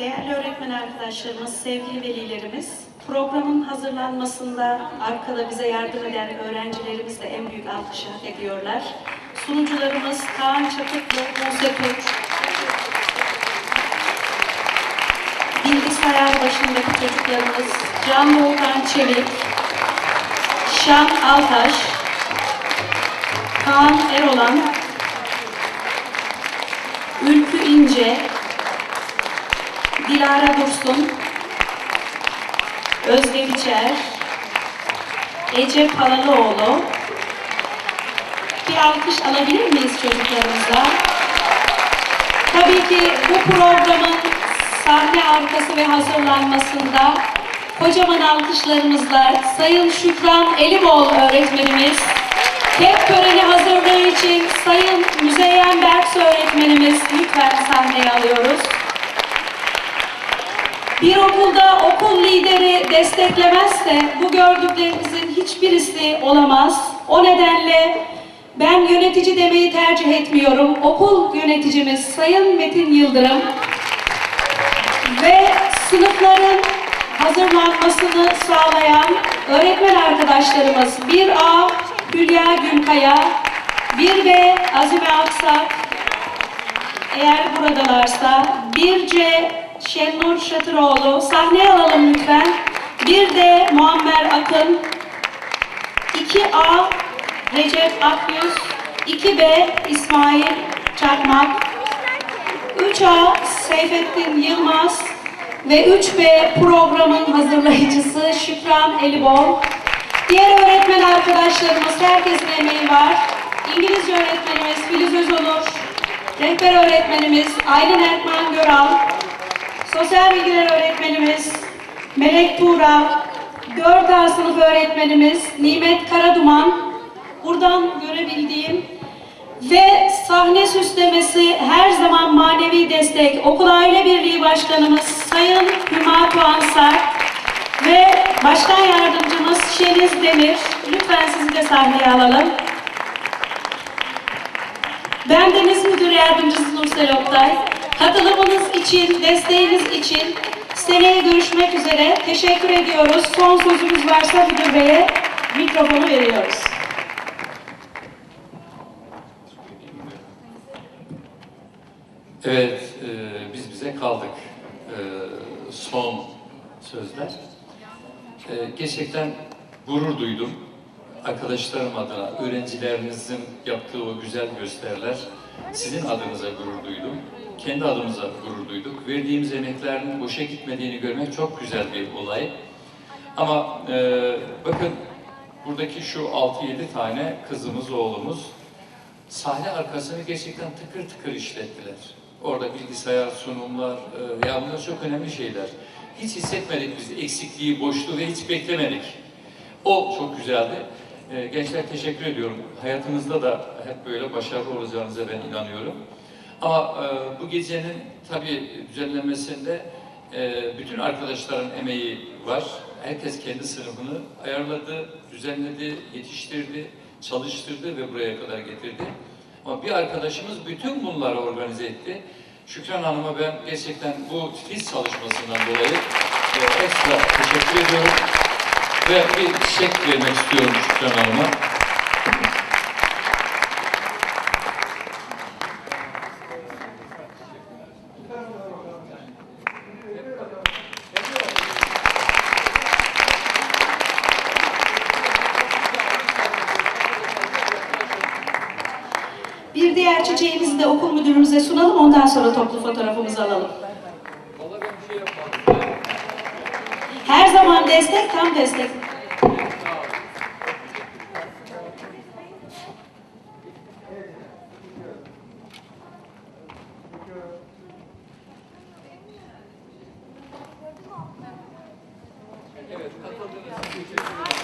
Değerli öğretmen arkadaşlarımız, sevgili velilerimiz, programın hazırlanmasında arkada bize yardım eden öğrencilerimiz de en büyük alkışı hak ediyorlar. Sunucularımız Kaan Çatıklı, Buse Türk, bilgisayar başındaki çocuklarımız Can Volkan Çelik, Şan Altaş, Kaan Erolan, Ülkü İnce, Dilara Dursun, Özge Biçer, Ece Palalıoğlu. Bir alkış alabilir miyiz çocuklarımıza? Tabii ki bu programın sahne arkası ve hazırlanmasında kocaman alkışlarımızla Sayın Şükran Elibol öğretmenimiz, tek töreni hazırlığı için Sayın Müzeyyen Berks öğretmenimiz lütfen sahneye alıyoruz. Bir okulda okul lideri desteklemezse bu gördüklerimizin hiçbirisi olamaz. O nedenle ben yönetici demeyi tercih etmiyorum. Okul yöneticimiz Sayın Metin Yıldırım ve sınıfların hazırlanmasını sağlayan öğretmen arkadaşlarımız 1A Hülya Gülkaya, 1B Azime Aksak, eğer buradalarsa 1C Şennur Şatıroğlu. Sahneye alalım lütfen. 1D Muammer Akın, 2A Recep Akyüz, 2B İsmail Çakmak, 3A Seyfettin Yılmaz. Ve 3B programın hazırlayıcısı Şükran Elibol. Diğer öğretmen arkadaşlarımız, herkesin emeği var. İngilizce öğretmenimiz Filiz Özonur, rehber öğretmenimiz Aylin Erkman Göral, sosyal bilgiler öğretmenimiz Melek Tuğra, 4A sınıf öğretmenimiz Nimet Karaduman, buradan görebildiğim ve sahne süslemesi her zaman manevi destek Okul Aile Birliği Başkanımız Sayın Hüma Puansar ve Başkan Yardımcımız Şeniz Demir. Lütfen sizi de sahneye alalım. Ben Deniz Müdür Yardımcısı Nursel Oktay. Katılımınız için, desteğiniz için seneye görüşmek üzere. Teşekkür ediyoruz. Son sözümüz varsa Müdür Bey'e mikrofonu veriyoruz. Evet, e, biz bize kaldık. E, son sözler. E, gerçekten gurur duydum. Arkadaşlarım adına, öğrencilerinizin yaptığı o güzel gösteriler, sizin adınıza gurur duydum. Kendi adımıza gurur duyduk. Verdiğimiz emeklerin boşa gitmediğini görmek çok güzel bir olay. Ama e, bakın buradaki şu 6-7 tane kızımız, oğlumuz sahne arkasını gerçekten tıkır tıkır işlettiler. Orada bilgisayar, sunumlar, e, ya bunlar çok önemli şeyler. Hiç hissetmedik biz eksikliği, boşluğu ve hiç beklemedik. O çok güzeldi. E, gençler teşekkür ediyorum. Hayatınızda da hep böyle başarılı olacağınıza ben inanıyorum. Ama e, bu gecenin tabii düzenlenmesinde e, bütün arkadaşların emeği var. Herkes kendi sınıfını ayarladı, düzenledi, yetiştirdi, çalıştırdı ve buraya kadar getirdi. Ama bir arkadaşımız bütün bunları organize etti. Şükran Hanım'a ben gerçekten bu titiz çalışmasından dolayı e, ekstra teşekkür ediyorum. Ve bir çiçek vermek istiyorum Şükran Hanım'a. Bir diğer çiçeğimizi de okul müdürümüze sunalım. Ondan sonra toplu fotoğrafımızı alalım. Her zaman destek, tam destek. Evet, katıldığınız.